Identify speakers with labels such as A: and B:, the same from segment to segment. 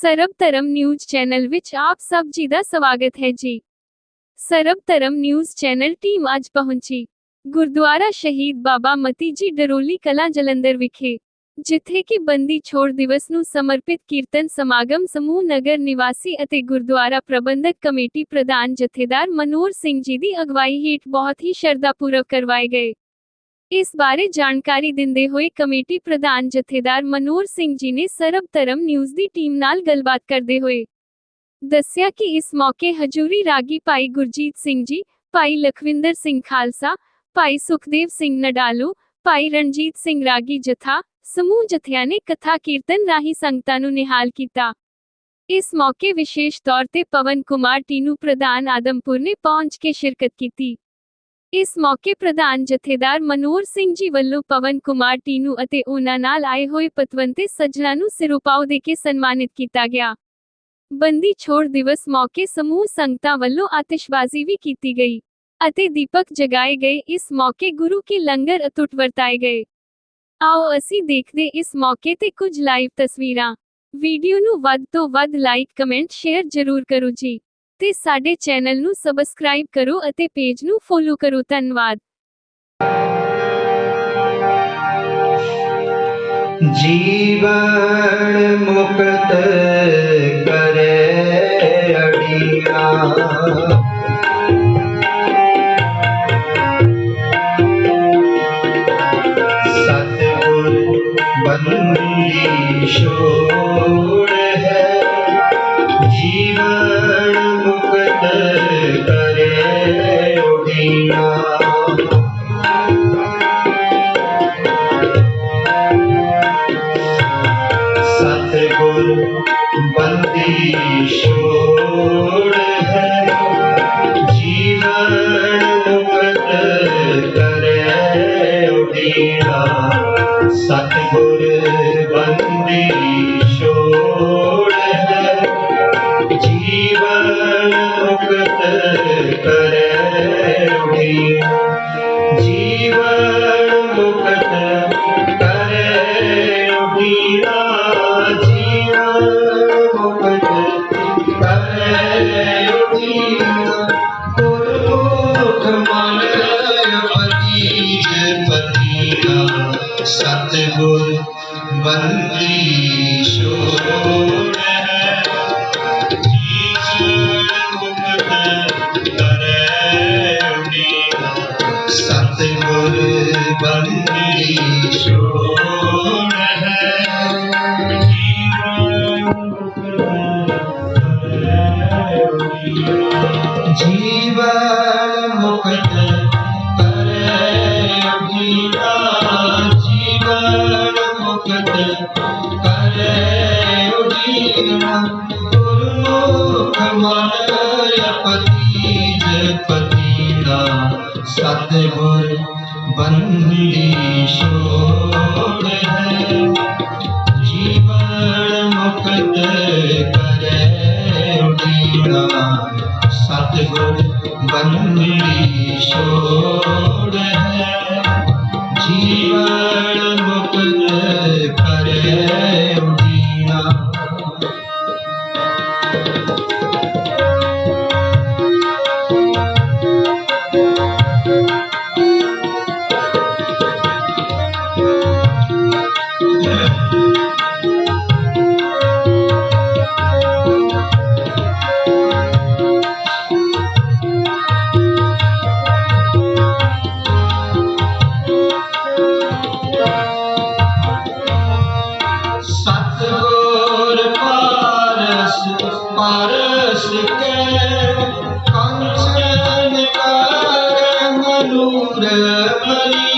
A: ਸਰਬ ਧਰਮ news channel ਵਿੱਚ ਆਪ ਸਭ ਜੀ ਦਾ ਸਵਾਗਤ ਹੈ ਜੀ। ਸਰਬ ਧਰਮ ਨਿਊਜ਼ ਚੈਨਲ ਟੀਮ ਅੱਜ ਪਹੁੰਚੀ। ਗੁਰਦੁਆਰਾ ਸ਼ਹੀਦ ਬਾਬਾ ਮਤੀ ਜੀ ਡਰੋਲੀ ਕਲਾ ਜਲੰਧਰ ਵਿਖੇ, ਜਿੱਥੇ ਕਿ ਬੰਦੀ ਛੋੜ ਦਿਵਸ ਨੂੰ ਸਮਰਪਿਤ ਕੀਰਤਨ ਸਮਾਗਮ ਸਮੂਹ ਨਗਰ ਨਿਵਾਸੀ ਅਤੇ ਗੁਰਦੁਆਰਾ ਪ੍ਰਬੰਧਕ ਕਮੇਟੀ ਪ੍ਰਧਾਨ ਜਥੇਦਾਰ ਮਨੂਰ ਸਿੰਘ ਜੀ ਦੀ ਅਗਵਾਈ ਹੇਠ ਬਹੁਤ ਹੀ ਸ਼ਰਧਾਪੂਰਵਕ ਕਰਵਾਏ ਗਏ। ਇਸ ਬਾਰੇ ਜਾਣਕਾਰੀ ਦਿੰਦੇ ਹੋਏ ਕਮੇਟੀ ਪ੍ਰਧਾਨ ਜਥੇਦਾਰ ਮਨੂਰ ਸਿੰਘ ਜੀ ਨੇ ਸਰਬ ਧਰਮ ਨਿਊਜ਼ ਦੀ ਟੀਮ ਨਾਲ ਗੱਲਬਾਤ ਕਰਦੇ ਹੋਏ ਦੱਸਿਆ ਕਿ ਇਸ ਮੌਕੇ ਹਜੂਰੀ ਰਾਗੀ ਭਾਈ ਗੁਰਜੀਤ ਸਿੰਘ ਜੀ, ਭਾਈ ਲਖਵਿੰਦਰ ਸਿੰਘ ਖਾਲਸਾ, ਭਾਈ ਸੁਖਦੇਵ ਸਿੰਘ ਨਡਾਲੂ, ਭਾਈ ਰਣਜੀਤ ਸਿੰਘ ਰਾਗੀ ਜਥਾ, ਸਮੂਹ ਜਥਿਆਂ ਨੇ ਕਥਾ ਕੀਰਤਨ ਰਾਹੀਂ ਸੰਗਤਾਂ ਨੂੰ ਨਿਹਾਲ ਕੀਤਾ। ਇਸ ਮੌਕੇ ਵਿਸ਼ੇਸ਼ ਤੌਰ ਤੇ ਪਵਨ ਕੁਮਾਰ ਟੀਨੂ ਪ੍ਰਧਾਨ ਆਦਮਪੁਰ ਨੇ ਪਹੁੰਚ ਕੇ ਸ਼ਿਰਕਤ ਕੀਤੀ। ਇਸ ਮੌਕੇ ਪ੍ਰਧਾਨ ਜਥੇਦਾਰ ਮਨੂਰ ਸਿੰਘ ਜੀ ਵੱਲੋਂ ਪਵਨ ਕੁਮਾਰ, ਟੀਨੂ ਅਤੇ ਉਹਨਾਂ ਨਾਲ ਆਏ ਹੋਏ ਪਤਵੰਤੇ ਸੱਜਣਾ ਨੂੰ ਸਿਰੋਪਾਓ ਦੇ ਕੇ ਸਨਮਾਨਿਤ ਕੀਤਾ ਗਿਆ। ਬੰਦੀ ਛੋੜ ਦਿਵਸ ਮੌਕੇ ਸਮੂਹ ਸੰਗਤਾਂ ਵੱਲੋਂ ਆਤਿਸ਼ਬਾਜ਼ੀ ਵੀ ਕੀਤੀ ਗਈ ਅਤੇ ਦੀਪਕ ਜਗਾਏ ਗਏ। ਇਸ ਮੌਕੇ ਗੁਰੂ ਕੇ ਲੰਗਰ ਅਤੁੱਟ ਵਰਤਾਏ ਗਏ। ਆਓ ਅਸੀਂ ਦੇਖਦੇ ਇਸ ਮੌਕੇ ਤੇ ਕੁਝ ਲਾਈਵ ਤਸਵੀਰਾਂ। ਵੀਡੀਓ ਨੂੰ ਵੱਧ ਤੋਂ ਵੱਧ ਲਾਈਕ ਕਮੈਂਟ ਸ਼ੇਅਰ ਜ਼ਰੂਰ ਕਰੋ ਜੀ। ਤੇ ਸਾਡੇ ਚੈਨਲ ਨੂੰ ਸਬਸਕ੍ਰਾਈਬ ਕਰੋ ਅਤੇ ਪੇਜ ਨੂੰ ਫੋਲੋ ਕਰੋ। ਧੰਨਵਾਦ।
B: ਜੀਵਨ ਮੁਕਤ ਕਰੇ ਅੜੀਆਂ। ਸਤਿਗੁਰ ਬੰਦੀ ਛੋੜ ਹੈ। ਜੀਵਨ ਮੁਕਤ ਕਰੇ ਉਡੀਨਾ। ਸਤਿਗੁਰ ਬੰਦੀ ਛੋੜ ਹੈ। ਜੀਵਨ ਮੁਕਤ ਕਰੇ ਉਡੀਨਾ। ਸਤਿਗੁਰ ਬੰਦੀ ਛੋੜ ਹੈ ਸਤਿਗੁਰ ਬੰਦੀ ਛੋੜ ਹੈ ਗੁਰਮੁਖ ਮਨ ਪਤੀਜ ਪਤੀਨਾ ਸਤਿਗੁਰ ਬੰਦੀ ਛੋੜ ਹੈ ਜੀਵਨ ਮੁਕਤ ਕਰੇ ਉਡੀਨਾ ਸਤਿਗੁਰ ਬੰਦੀ ਛੋੜ ਹੈ ਜੀਵਨ ਮੁਕਤ ਕਰੇ ਉਡੀਨਾ ਕਰ ਮਨੂਰ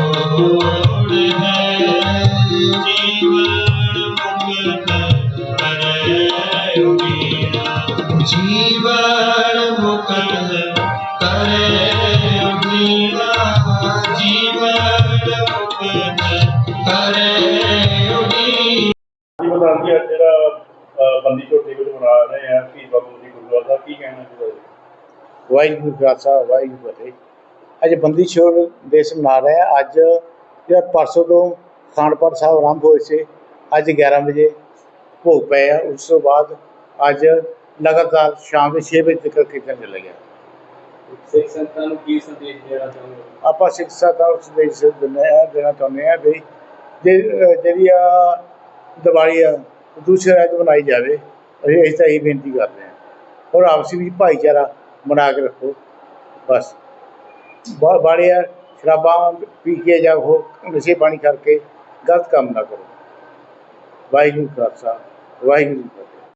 B: ਜੀ ਅੱਜ ਜਿਹੜਾ ਬੰਦੀ ਝੋਟੀ ਵਿੱਚ ਬਣਾ ਰਹੇ ਕੀ ਕਹਿਣਾ
C: ਵਾਹਿਗੁਰੂ ਖਾਲਸਾ ਵਾਹਿਗੁਰੂ ਫਤਿਹ। ਅੱਜ ਬੰਦੀ ਛੋੜ ਦੇਸ਼ ਮਨਾ ਰਹੇ ਆ। ਅੱਜ ਜਿਹੜਾ ਪਰਸੋਂ ਤੋਂ ਖਾਨਪੁਰ ਸਾਹਿਬ ਆਰੰਭ ਹੋਏ ਸੀ ਅੱਜ 11 ਵਜੇ ਭੋਗ ਪਏ ਆ। ਉਸ ਤੋਂ ਬਾਅਦ ਅੱਜ ਲਗਾਤਾਰ ਸ਼ਾਮ ਦੇ 6 ਵਜੇ ਤੱਕ ਕੀਰਤਨ ਚੱਲੇਗਾ
D: ਸਿੱਖ ਸੰਤਾਂ ਨੂੰ ਕੀ ਸੰਦੇਸ਼ ਦੇਣਾ ਚਾਹੁੰਦੇ ਹੋ?
C: ਆਪਾਂ ਸਿੱਖ ਸਾਧਾਂ ਨੂੰ ਸੰਦੇਸ਼ ਦੇਣਾ ਚਾਹੁੰਦੇ ਆ ਵੀ ਜਿਹੜੀ ਆ ਦੀਵਾਲੀ ਆ ਦੂਸਰੇ ਰਾਜ ਮਨਾਈ ਜਾਵੇ ਅਸੀਂ ਇਸ ਤਾਂ ਇਹ ਬੇਨਤੀ ਕਰਦੇ ਹਾਂ। ਔਰ ਆਪਸੀ ਵਿੱਚ ਭਾਈਚਾਰਾ ਬਣਾ ਕੇ ਰੱਖੋ। ਬਸ। ਬਾੜੀਆ ਸ਼ਰਾਬਾਂ ਪੀ ਕੇ ਜਾਂ ਹੋਰ ਨਸ਼ੇ ਪਾਣੀ ਕਰਕੇ ਗਲਤ ਕੰਮ ਨਾ ਕਰੋ। ਵਾਹਿਗੁਰੂ ਖਾਲਸਾ, ਵਾਹਿਗੁਰੂ ਫਤਿਹ।